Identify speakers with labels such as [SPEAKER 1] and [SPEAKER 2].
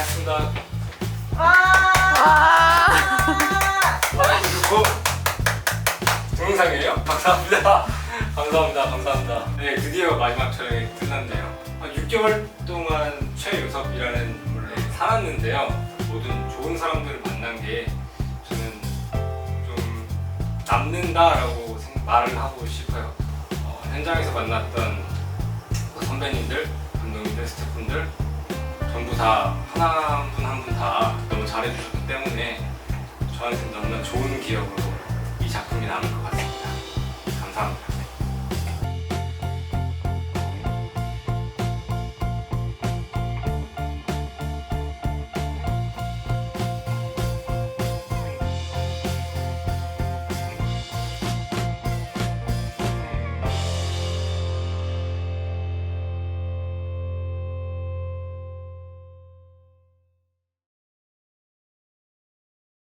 [SPEAKER 1] 고생하셨습니다.
[SPEAKER 2] 와.
[SPEAKER 1] 아이고 동영상이에요? 감사합니다. 감사합니다. 감사합니다. 네 드디어 마지막 촬영이 끝났네요. 한 6개월 동안 최유섭이라는 인물을 살았는데요. 모든 좋은 사람들을 만난 게 저는 좀 남는다라고 생- 말을 하고 싶어요. 어, 현장에서 만났던 그 선배님들, 다 하나 한분한 분 다 너무 잘해주셨기 때문에 저한테는 너무나 좋은 기억으로 이 작품이 남을 것.